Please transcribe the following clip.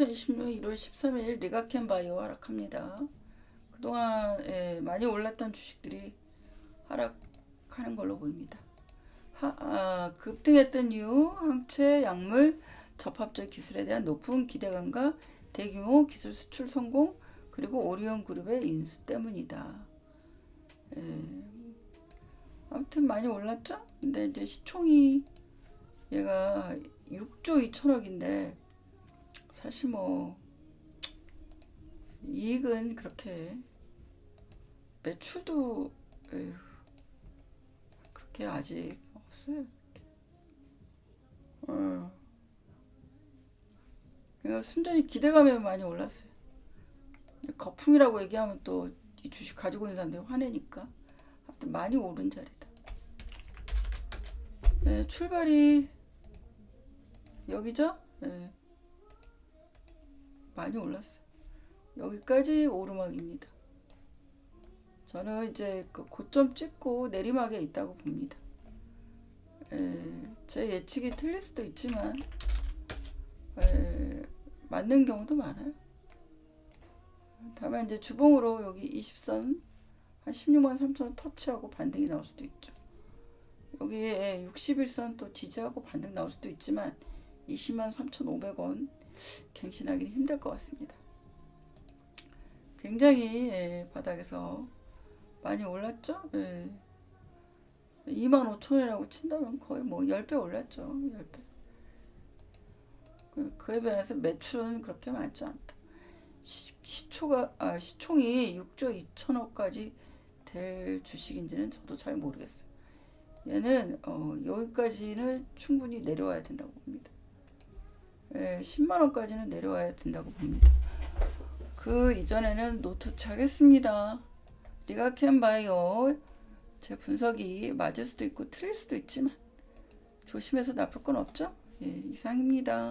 2026년 1월 13일 리가켄 바이오 하락합니다. 그동안 예, 많이 올랐던 주식들이 하락하는 걸로 보입니다. 하, 아, 급등했던 이유 항체 약물 접합적 기술에 대한 높은 기대감과 대규모 기술 수출 성공 그리고 오리온 그룹의 인수 때문이다. 예, 아무튼 많이 올랐죠? 근데 이제 시총이 얘가 6조 2천억인데 사실 뭐 이익은 그렇게 매출도 에휴, 그렇게 아직 없어요. 어. 그러니까 순전히 기대감에 많이 올랐어요. 거품이라고 얘기하면 또 이 주식 가지고 있는 사람들이 화내니까 아무튼 많이 오른 자리다. 네, 출발이 여기죠? 네. 많이 올랐어요. 여기까지 오르막입니다. 저는 이제 그 고점 찍고 내리막에 있다고 봅니다. 에, 제 예측이 틀릴 수도 있지만 에, 맞는 경우도 많아요. 다만 이제 주봉으로 여기 20선 한 16만 3천 원 터치하고 반등이 나올 수도 있죠. 여기에 61선 또 지지하고 반등 나올 수도 있지만 20만 3,500원 갱신하기는 힘들 것 같습니다. 굉장히 예, 바닥에서 많이 올랐죠? 예. 2만 5천원이라고 친다면 거의 뭐 10배 올랐죠. 10배. 그- 그에 비해서 매출은 그렇게 많지 않다. 시, 시초가, 아, 시총이 6조 2천억까지 될 주식인지는 저도 잘 모르겠어요. 얘는 어, 여기까지는 충분히 내려와야 된다고 봅니다. 예, 10만 원까지는 내려와야 된다고 봅니다. 그 이전에는 노터치 하겠습니다. 리가켄 바이오 제 분석이 맞을 수도 있고 틀릴 수도 있지만 조심해서 나쁠 건 없죠? 예, 이상입니다.